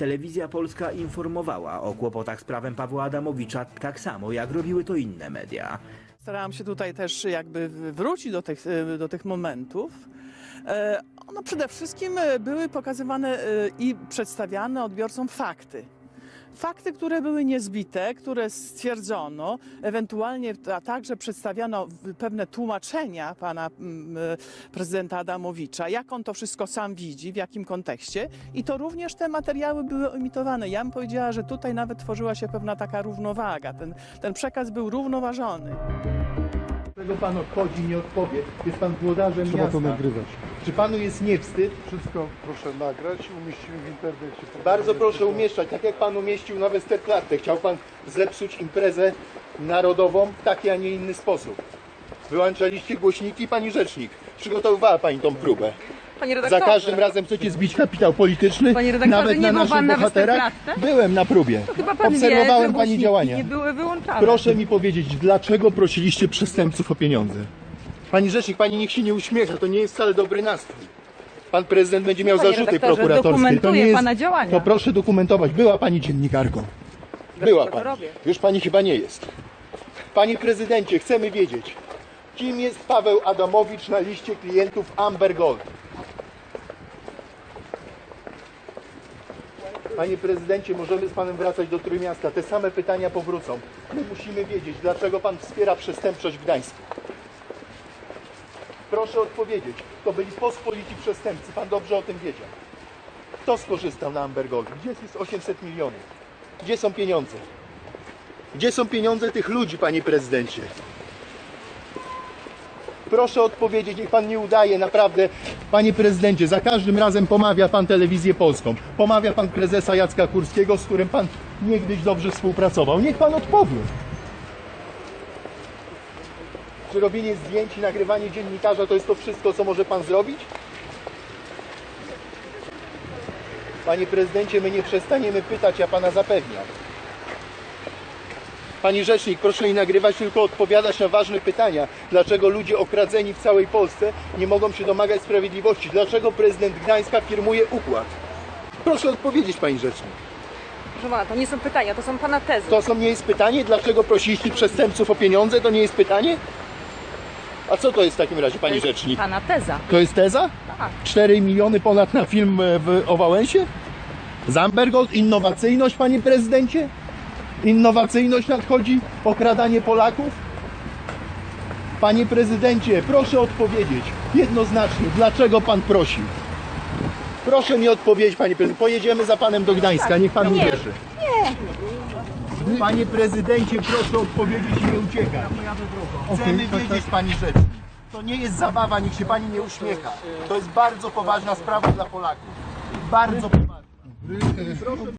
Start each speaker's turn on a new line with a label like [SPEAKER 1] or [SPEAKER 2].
[SPEAKER 1] Telewizja Polska informowała o kłopotach z prawem Pawła Adamowicza tak samo, jak robiły to inne media.
[SPEAKER 2] Starałam się tutaj też jakby wrócić do tych, e, do tych momentów. E, No przede wszystkim e, były pokazywane i przedstawiane odbiorcom fakty. Fakty, które były niezbite, które stwierdzono, ewentualnie a także przedstawiano pewne tłumaczenia pana mm, e, prezydenta Adamowicza, jak on to wszystko sam widzi, w jakim kontekście i to również te materiały były emitowane. Ja bym powiedziała, że tutaj nawet tworzyła się pewna taka równowaga, ten, ten przekaz był równoważony.
[SPEAKER 3] Dlaczego pan odchodzi nie odpowie? Jest pan włodarzem
[SPEAKER 4] Trzeba
[SPEAKER 3] miasta.
[SPEAKER 4] to nagrywać.
[SPEAKER 3] Czy panu jest nie wstyd?
[SPEAKER 4] Wszystko proszę nagrać, umieścimy w internecie.
[SPEAKER 3] Bardzo proszę umieszczać, tak jak pan umieścił na Westerplatte. Chciał pan zepsuć imprezę narodową w taki, a nie inny sposób. Wyłączaliście głośniki, pani rzecznik. Przygotowywała pani tą próbę.
[SPEAKER 5] Panie
[SPEAKER 3] Za
[SPEAKER 5] redaktorze,
[SPEAKER 3] każdym razem chcecie zbić kapitał polityczny.
[SPEAKER 5] Panie redaktorze,
[SPEAKER 3] nawet
[SPEAKER 5] nie
[SPEAKER 3] na
[SPEAKER 5] był
[SPEAKER 3] naszych
[SPEAKER 5] pan na
[SPEAKER 3] bohaterach.
[SPEAKER 5] Westerplatte?
[SPEAKER 3] Byłem na próbie.
[SPEAKER 5] to chyba pan wie,
[SPEAKER 3] Obserwowałem
[SPEAKER 5] że
[SPEAKER 3] pani
[SPEAKER 5] głośniki
[SPEAKER 3] działania.
[SPEAKER 5] nie były wyłączane.
[SPEAKER 3] Proszę mi powiedzieć, dlaczego prosiliście przestępców o pieniądze? Pani rzecznik, pani niech się nie uśmiecha, to nie jest wcale dobry nastrój. Pan prezydent będzie miał
[SPEAKER 5] Panie
[SPEAKER 3] zarzuty
[SPEAKER 5] redaktorze,
[SPEAKER 3] prokuratorskie. To
[SPEAKER 5] dokumentuję
[SPEAKER 3] nie jest...
[SPEAKER 5] pana działania.
[SPEAKER 3] To proszę dokumentować. Była pani dziennikarką. Była
[SPEAKER 5] to
[SPEAKER 3] pani.
[SPEAKER 5] robię.
[SPEAKER 3] Już pani chyba nie jest. Panie prezydencie, chcemy wiedzieć, kim jest Paweł Adamowicz na liście klientów Amber Gold? Panie prezydencie, możemy z panem wracać do Trójmiasta. Te same pytania powrócą. My musimy wiedzieć, dlaczego pan wspiera przestępczość w Gdańsku. Proszę odpowiedzieć. To byli pospolici przestępcy. Pan dobrze o tym wiedział. Kto skorzystał na Amber Gold? Gdzie jest 800 milionów? Gdzie są pieniądze? Gdzie są pieniądze tych ludzi, panie prezydencie? Proszę odpowiedzieć, niech pan nie udaje, naprawdę. Panie prezydencie, za każdym razem pomawia pan telewizję polską. Pomawia pan prezesa Jacka Kurskiego, z którym pan niegdyś dobrze współpracował. Niech pan odpowie. Czy robienie zdjęć i nagrywanie dziennikarza to jest to wszystko, co może pan zrobić? Panie prezydencie, my nie przestaniemy pytać, ja pana zapewniam. Pani rzecznik, proszę nie nagrywać, tylko odpowiadać na ważne pytania. Dlaczego ludzie okradzeni w całej Polsce nie mogą się domagać sprawiedliwości? Dlaczego prezydent Gdańska firmuje układ? Proszę odpowiedzieć, pani rzecznik.
[SPEAKER 5] Proszę pana, to nie są pytania, to są pana tezy.
[SPEAKER 3] To są, nie jest pytanie, dlaczego prosiliście przestępców o pieniądze? To nie jest pytanie? A co to jest w takim razie,
[SPEAKER 5] To
[SPEAKER 3] pani
[SPEAKER 5] jest
[SPEAKER 3] rzecznik?
[SPEAKER 5] Pana teza.
[SPEAKER 3] To jest teza?
[SPEAKER 5] Tak.
[SPEAKER 3] 4 miliony ponad na film e, w Owałęsie? Zambergold, innowacyjność, panie prezydencie? Innowacyjność nadchodzi, okradanie Polaków? Panie prezydencie, proszę odpowiedzieć jednoznacznie, dlaczego pan prosił? Proszę mi odpowiedzieć, panie prezydencie. Pojedziemy za panem do Gdańska, niech pan mi
[SPEAKER 5] Nie.
[SPEAKER 3] wierzy. Nie. Panie prezydencie, proszę odpowiedzieć i nie uciekać. Chcemy wiedzieć, pani rzecznik. To nie jest zabawa, niech się pani nie uśmiecha. To jest bardzo poważna sprawa dla Polaków. Bardzo poważna.